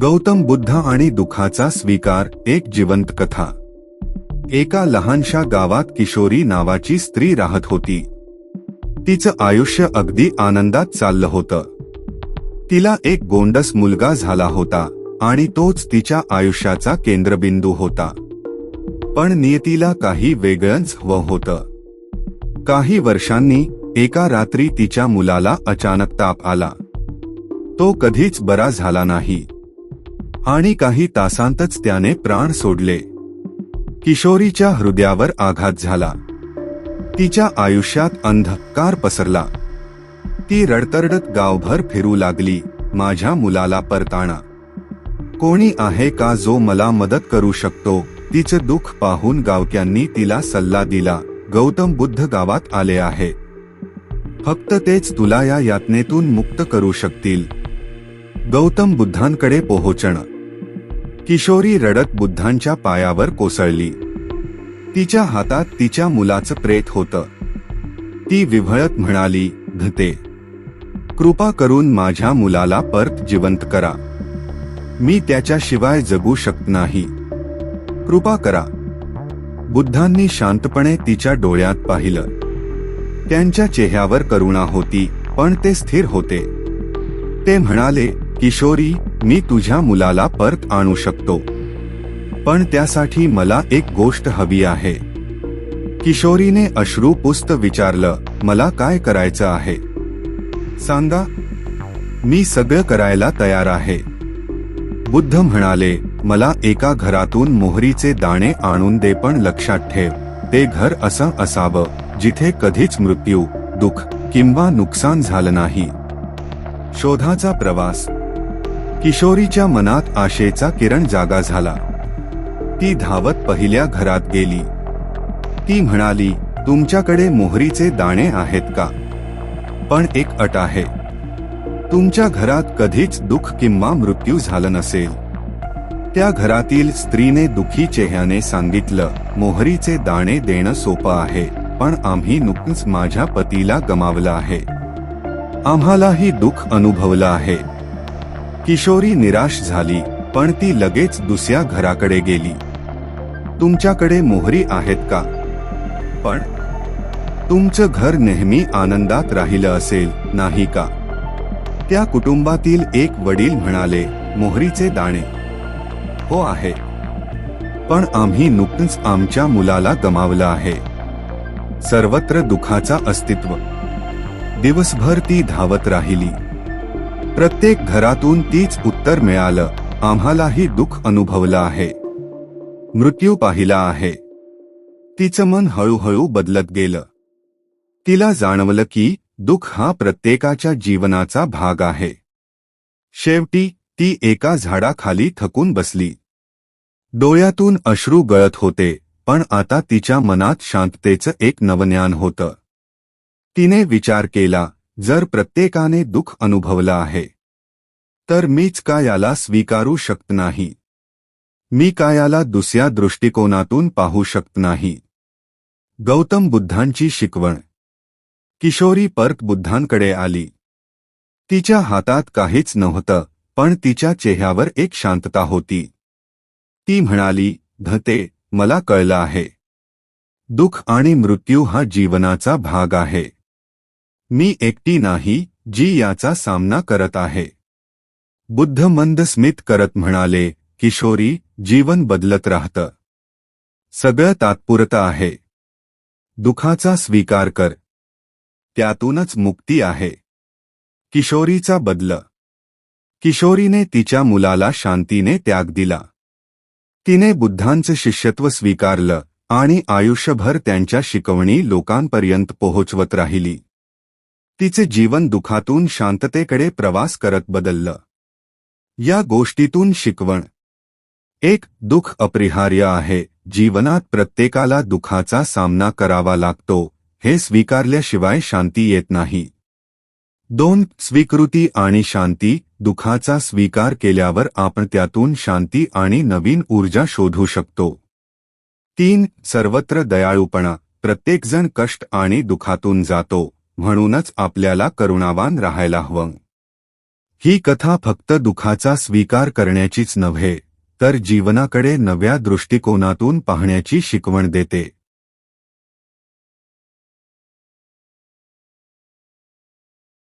गौतम बुद्ध आणि दुःखाचा स्वीकार एक जिवंत कथा. एका लहानशा गावात किशोरी नावाची स्त्री राहत होती. तिचं आयुष्य अगदी आनंदात चाललं होतं. तिला एक गोंडस मुलगा झाला होता आणि तोच तिच्या आयुष्याचा केंद्रबिंदू होता. पण नियतीला काही वेगळंच व होतं. काही वर्षांनी एका रात्री तिच्या मुलाला अचानक ताप आला. तो कधीच बरा झाला नाही. आणि काही तासांतच त्याने प्राण सोडले. किशोरीच्या हृदयावर आघात झाला. तिच्या आयुष्यात अंधकार पसरला. ती रडतरडत गावभर फिरू लागली माझ्या मुलाला परताणा कोणी आहे का जो मला मदत करू शकतो? तिचं दुःख पाहून गावक्यांनी तिला सल्ला दिला गौतम बुद्ध गावात आले आहे. फक्त तेच तुला या यातनेतून मुक्त करू शकतील. गौतम बुद्धांकडे पोहोचणं. किशोरी रडत बुद्धांच्या पायावर कोसळली. तिच्या हातात तिच्या मुलाचं प्रेत होतं. ती विव्हळत म्हणाली धते कृपा करून माझ्या मुलाला परत जिवंत करा. मी त्याच्याशिवाय जगू शकत नाही. कृपा करा. बुद्धांनी शांतपणे तिच्या डोळ्यात पाहिलं. त्यांच्या चेहऱ्यावर करुणा होती पण ते स्थिर होते. ते म्हणाले किशोरी मी तुझ्या मुलाला परत आणू शकतो. पण त्यासाठी मला एक गोष्ट हवी आहे. किशोरीने अश्रू पुस्त विचारलं मला काय करायचं आहे? सांगा. मी सगळं करायला तयार आहे. बुद्ध म्हणाले मला एका घरातून मोहरीचे दाणे आणून दे पण लक्षात ठेव. ते घर असं असावं जिथे कधीच मृत्यू दुःख किंवा नुकसान झालं नाही. शोधाचा प्रवास किशोरीच्या मनात आशेचा किरण जागा झाला. ती धावत पहिल्या घरात गेली. ती म्हणाली तुमच्याकडे मोहरीचे दाणे आहेत का? पण एक अट आहे. तुमच्या घरात कधीच दुःख किंवा मृत्यू झालं नसेल. त्या घरातील स्त्रीने दुखी चेहऱ्याने सांगितलं मोहरीचे दाणे देणं सोपं आहे पण आम्ही नुकतंच माझ्या पतीला गमावलं आहे. आम्हालाही दुःख अनुभवलं आहे. किशोरी निराश झाली पण ती लगेच दुसऱ्या घराकडे गेली. तुमच्याकडे मोहरी आहेत का? पण तुमचं घर नेहमी आनंदात राहिलं असेल नाही का? त्या कुटुंबातील एक वडील म्हणाले मोहरीचे दाणे. हो आहे. पण आम्ही नुकतंच आमच्या मुलाला गमावलं आहे. सर्वत्र दुखाचा अस्तित्व. दिवसभर ती धावत राहिली. प्रत्येक घरातून तीच उत्तर मिळालं. आम्हालाही दुःख अनुभवलं आहे. मृत्यू पाहिला आहे. तिचं मन हळूहळू बदलत गेलं. तिला जाणवलं की दुःख हा प्रत्येकाच्या जीवनाचा भाग आहे. शेवटी ती एका झाडाखाली थकून बसली. डोळ्यातून अश्रू गळत होते पण आता तिच्या मनात शांततेचं एक नवज्ञान होतं. तिने विचार केला जर प्रत्येकाने दुःख अनुभवलं आहे तर मीच का याला स्वीकारू शकत नाही? मी का याला दुसऱ्या दृष्टिकोनातून पाहू शकत नाही? गौतम बुद्धांची शिकवण. किशोरी परत बुद्धांकडे आली. तिच्या हातात काहीच नव्हतं पण तिच्या चेहऱ्यावर एक शांतता होती. ती म्हणाली धते मला कळलं आहे. दुःख आणि मृत्यू हा जीवनाचा भाग आहे. मी एकटी नाही जी याचा सामना करत आहे. बुद्ध मंद स्मित करत म्हणाले किशोरी जीवन बदलत राहतं. सगळं तात्पुरतं आहे. दुखाचा स्वीकार कर. त्यातूनच मुक्ती आहे. किशोरीचा बदल. किशोरीने तिच्या मुलाला शांतीने त्याग दिला. तिने बुद्धांचं शिष्यत्व स्वीकारलं आणि आयुष्यभर त्यांच्या शिकवणी लोकांपर्यंत पोहोचवत राहिली. तिचे जीवन दुखातून शांततेकडे प्रवास करत बदललं. या गोष्टीतून शिकवण. एक दुःख अपरिहार्य आहे जीवनात प्रत्येकाला दुःखाचा सामना करावा लागतो हे स्वीकारल्याशिवाय शांती येत नाही. दोन स्वीकृती आणि शांती दुःखाचा स्वीकार केल्यावर आपण त्यातून शांती आणि नवीन ऊर्जा शोधू शकतो. तीन सर्वत्र दयाळूपणा प्रत्येकजण कष्ट आणि दुखातून जातो. म्हणूनच आपल्याला करुणावान राहायला हवं. ही कथा फक्त दुखाचा स्वीकार करण्याचीच नव्हे तर जीवनाकडे नव्या दृष्टिकोनातून पाहण्याची शिकवण देते.